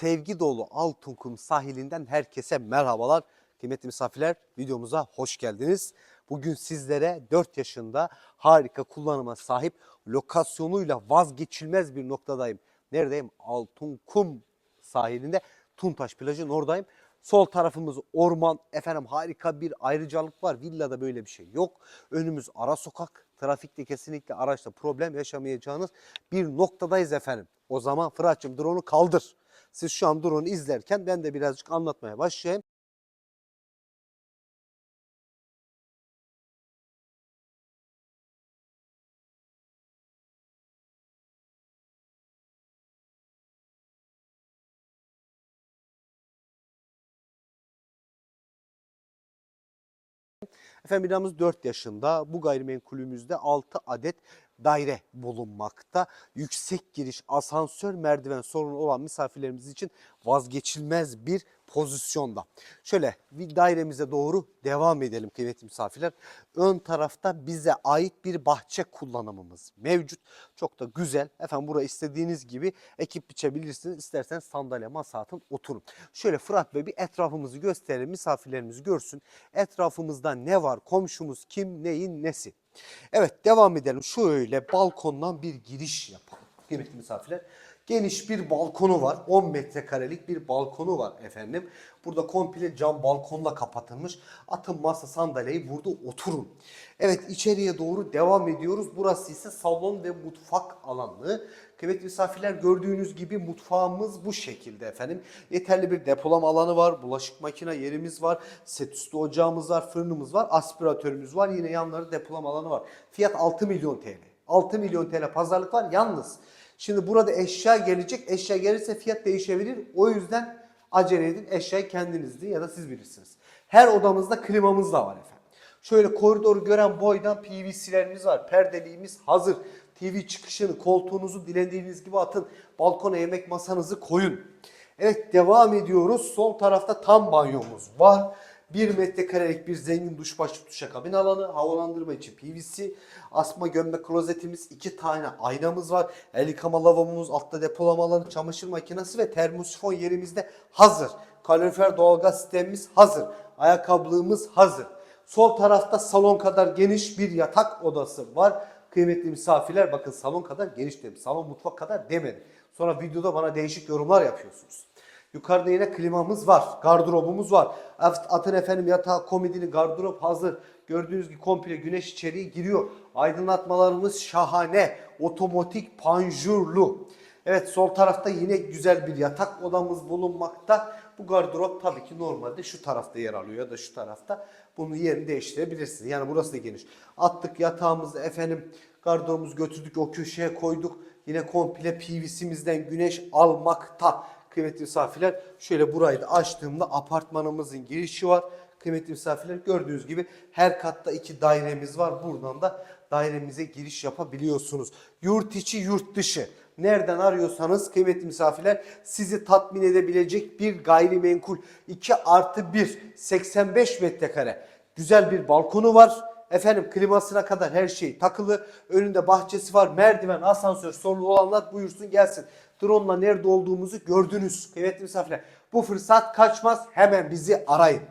sevgi dolu Altınkum sahilinden herkese merhabalar. Kıymetli misafirler videomuza hoş geldiniz. Bugün sizlere 4 yaşında harika kullanıma sahip lokasyonuyla vazgeçilmez bir noktadayım. Neredeyim? Altınkum sahilinde Tuntaş plajın oradayım. Sol tarafımız orman. Efendim harika bir ayrıcalık var. Villada böyle bir şey yok. Önümüz ara sokak. Trafikte kesinlikle araçta problem yaşamayacağınız bir noktadayız efendim. O zaman Fırat'cığım drone'u kaldır. Siz şu an drone'u izlerken ben de birazcık anlatmaya başlayayım. Efendim binamız 4 yaşında. Bu gayrimenkulümüzde 6 adet daire bulunmakta. Yüksek giriş, asansör, merdiven sorunu olan misafirlerimiz için vazgeçilmez bir pozisyonda. Şöyle bir dairemize doğru devam edelim kıymetli misafirler. Ön tarafta bize ait bir bahçe kullanımımız mevcut. Çok da güzel. Efendim buraya istediğiniz gibi ekip biçebilirsiniz. İsterseniz sandalye, masa atın, oturun. Şöyle Fırat Bey bir etrafımızı gösterelim. Misafirlerimiz görsün. Etrafımızda ne var? Komşumuz kim, neyin, nesi? Evet devam edelim. Şöyle balkondan bir giriş yapalım. Kıymetli misafirler. Geniş bir balkonu var. 10 metrekarelik bir balkonu var efendim. Burada komple cam balkonla kapatılmış. Atın masa sandalyeyi burada oturun. Evet içeriye doğru devam ediyoruz. Burası ise salon ve mutfak alanı. Kıymetli misafirler gördüğünüz gibi mutfağımız bu şekilde efendim. Yeterli bir depolama alanı var. Bulaşık makine yerimiz var. Set üstü ocağımız var. Fırınımız var. Aspiratörümüz var. Yine yanları depolama alanı var. Fiyat 6 milyon TL. 6 milyon TL pazarlık var. Yalnız Şimdi burada eşya gelecek. Eşya gelirse fiyat değişebilir. O yüzden acele edin. Eşyayı kendiniz deyin ya da siz bilirsiniz. Her odamızda klimamız da var efendim. Şöyle koridoru gören boydan PVC'lerimiz var. Perdeliğimiz hazır. TV çıkışını, koltuğunuzu dilediğiniz gibi atın. Balkona yemek masanızı koyun. Evet devam ediyoruz. Sol tarafta tam banyomuz var. 1 metrekarelik bir zengin duşbaşı duşakabin alanı, havalandırma için PVC, asma gömme klozetimiz, 2 tane aynamız var. El yıkama lavabomuz, altta depolama alanı, çamaşır makinesi ve termosifon yerimizde hazır. Kalorifer doğalgaz sistemimiz hazır. Ayakkabılığımız hazır. Sol tarafta salon kadar geniş bir yatak odası var. Kıymetli misafirler bakın salon kadar geniş dedim. Salon mutfak kadar demedim. Sonra videoda bana değişik yorumlar yapıyorsunuz. Yukarıda yine klimamız var. Gardırobumuz var. Atın efendim yatağı komodini gardırop hazır. Gördüğünüz gibi komple güneş içeriye giriyor. Aydınlatmalarımız şahane. Otomatik panjurlu. Evet sol tarafta yine güzel bir yatak odamız bulunmakta. Bu gardırop tabii ki normalde şu tarafta yer alıyor ya da şu tarafta. Bunun yerini değiştirebilirsiniz. Yani burası da geniş. Attık yatağımızı efendim gardırobumuzu götürdük o köşeye koyduk. Yine komple PVC'mizden güneş almakta. Kıymetli misafirler şöyle burayı da açtığımda apartmanımızın girişi var. Kıymetli misafirler gördüğünüz gibi her katta iki dairemiz var. Buradan da dairemize giriş yapabiliyorsunuz. Yurt içi yurt dışı. Nereden arıyorsanız kıymetli misafirler sizi tatmin edebilecek bir gayrimenkul 2 artı 1 85 metrekare güzel bir balkonu var. Efendim klimasına kadar her şey takılı. Önünde bahçesi var. Merdiven, asansör sorunu olanlar buyursun gelsin. Drone'la nerede olduğumuzu gördünüz kıymetli misafirler. Bu fırsat kaçmaz. Hemen bizi arayın.